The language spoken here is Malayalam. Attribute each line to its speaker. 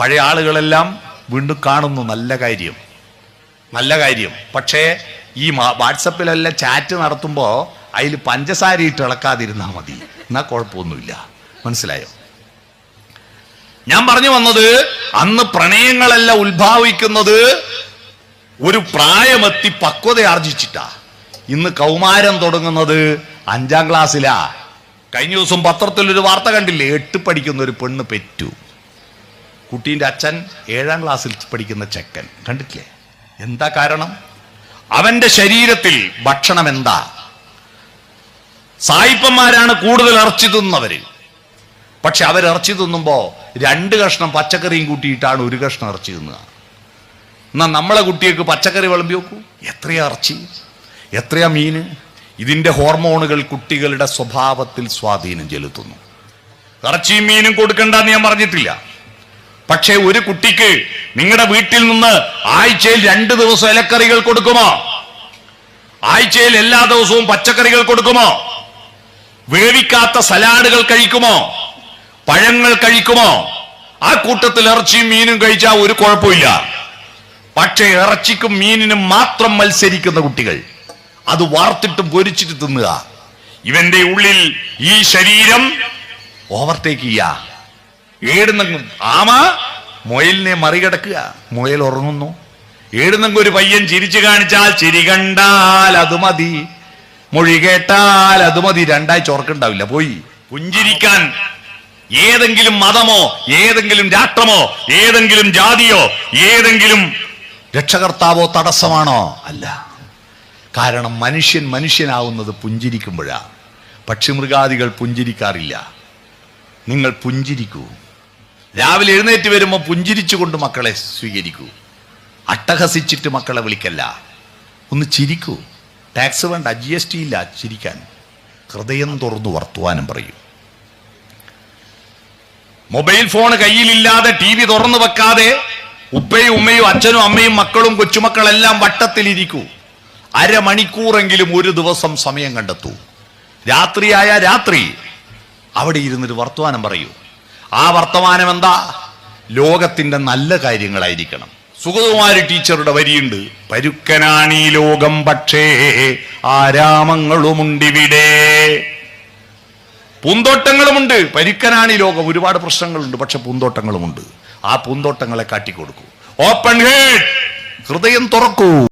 Speaker 1: പഴയ ആളുകളെല്ലാം വീണ്ടും കാണുന്നു. നല്ല കാര്യം. നല്ല കാര്യം. പക്ഷേ ഈ വാട്സപ്പിലെല്ലാം ചാറ്റ് നടത്തുമ്പോൾ അതിൽ പഞ്ചസാര ഇട്ട് ഇളക്കാതിരുന്നാൽ മതി. എന്നാൽ കുഴപ്പമൊന്നുമില്ല. മനസ്സിലായോ? ഞാൻ പറഞ്ഞു വന്നത് അന്ന് പ്രണയങ്ങളല്ല ഉത്ഭാവിക്കുന്നത് ഒരു പ്രായമെത്തി പക്വത ആർജിച്ചിട്ടാ. ഇന്ന് കൗമാരം തുടങ്ങുന്നത് അഞ്ചാം ക്ലാസ്സിലാ. കഴിഞ്ഞ ദിവസം പത്രത്തിൽ ഒരു വാർത്ത കണ്ടില്ലേ? എട്ട് പഠിക്കുന്ന ഒരു പെണ്ണ് പെറ്റു. കുട്ടീന്റെ അച്ഛൻ ഏഴാം ക്ലാസ്സിൽ പഠിക്കുന്ന ചെക്കൻ. കണ്ടിട്ടില്ലേ? എന്താ കാരണം? അവന്റെ ശരീരത്തിൽ ഭക്ഷണം എന്താ? സായിപ്പന്മാരാണ് കൂടുതൽ ഇറച്ചി തിന്നവർ പക്ഷെ അവർ ഇറച്ചി തിന്നുമ്പോൾ രണ്ട് കഷ്ണം പച്ചക്കറിയും കൂട്ടിയിട്ടാണ് ഒരു കഷ്ണം ഇറച്ചി തിന്നുക. എന്നാൽ നമ്മളെ കുട്ടികൾക്ക് പച്ചക്കറി വിളമ്പി നോക്കൂ എത്രയാ ഇറച്ചി? എത്രയാ മീന്? ഇതിന്റെ ഹോർമോണുകൾ കുട്ടികളുടെ സ്വഭാവത്തിൽ സ്വാധീനം ചെലുത്തുന്നു. ഇറച്ചിയും മീനും കൊടുക്കണ്ടെന്ന് ഞാൻ പറഞ്ഞിട്ടില്ല. പക്ഷേ ഒരു കുട്ടിക്ക് നിങ്ങളുടെ വീട്ടിൽ നിന്ന് ആഴ്ചയിൽ രണ്ട് ദിവസം ഇലക്കറികൾ കൊടുക്കുമോ? ആഴ്ചയിൽ എല്ലാ ദിവസവും പച്ചക്കറികൾ കൊടുക്കുമോ? വേവിക്കാത്ത സലാഡുകൾ കഴിക്കുമോ? പഴങ്ങൾ കഴിക്കുമോ? ആ കൂട്ടത്തിൽ ഇറച്ചിയും മീനും കഴിച്ചാൽ ഒരു കുഴപ്പമില്ല. പക്ഷേ ഇറച്ചിക്കും മീനിനും മാത്രം മത്സരിക്കുന്ന കുട്ടികൾ അത് വാർത്തിട്ടും പൊരിച്ചിട്ട് തിന്നുക. ഇവന്റെ ഉള്ളിൽ ഈ ശരീരം ഓവർടേക്ക് ചെയ്യാ. ഏടുന്നെങ്കും ആമ മുയലിനെ മറികടക്കുക. മുയൽ ഉറങ്ങുന്നു. ഏടുന്നെങ്കും ഒരു പയ്യൻ ചിരിച്ചു കാണിച്ചാൽ ചിരി കണ്ടാൽ അത് മതി. മൊഴി കേട്ടാൽ അത് മതി. രണ്ടാഴ്ച ഉറക്കുണ്ടാവില്ല പോയി. പുഞ്ചിരിക്കാൻ ഏതെങ്കിലും മതമോ ഏതെങ്കിലും രാഷ്ട്രമോ ഏതെങ്കിലും ജാതിയോ ഏതെങ്കിലും രക്ഷകർത്താവോ തടസ്സമാണോ? അല്ല. കാരണം മനുഷ്യൻ മനുഷ്യനാവുന്നത് പുഞ്ചിരിക്കുമ്പോഴാണ് പക്ഷിമൃഗാദികൾ പുഞ്ചിരിക്കാറില്ല. നിങ്ങൾ പുഞ്ചിരിക്കൂ. രാവിലെ എഴുന്നേറ്റ് വരുമ്പോൾ പുഞ്ചിരിച്ചുകൊണ്ട് മക്കളെ സ്വീകരിക്കൂ. അട്ടഹസിച്ചിട്ട് മക്കളെ വിളിക്കല്ല. ഒന്ന് ചിരിക്കൂ. ടാക്സ് വേണ്ട ജി എസ് ടി ഇല്ല ചിരിക്കാൻ. ഹൃദയം തുറന്നു വർത്തുവാനും പറയും. മൊബൈൽ ഫോൺ കയ്യിലില്ലാതെ ടി വി തുറന്നു വെക്കാതെ ഉപ്പയും ഉമ്മയും അച്ഛനും അമ്മയും മക്കളും കൊച്ചുമക്കളെല്ലാം വട്ടത്തിലിരിക്കൂ. അരമണിക്കൂറെങ്കിലും ഒരു ദിവസം സമയം കണ്ടെത്തൂ. രാത്രിയായ രാത്രി. അവിടെ ഇരുന്നൊരു വർത്തമാനം പറയൂ. ആ വർത്തമാനം എന്താ? ലോകത്തിന്റെ നല്ല കാര്യങ്ങളായിരിക്കണം. സുഗതകുമാരി ടീച്ചറുടെ വരിയുണ്ട്. പരുക്കനാണി ലോകം പക്ഷേ ആരാമങ്ങളുമുണ്ടിവിടെ പൂന്തോട്ടങ്ങളുമുണ്ട്. പരുക്കനാണി ലോകം. ഒരുപാട് പ്രശ്നങ്ങളുണ്ട് പക്ഷെ പൂന്തോട്ടങ്ങളുമുണ്ട്. ആ പൂന്തോട്ടങ്ങളെ കാട്ടിക്കൊടുക്കൂ. ഓപ്പൺ ഹേഡ് ഹൃദയം തുറക്കൂ.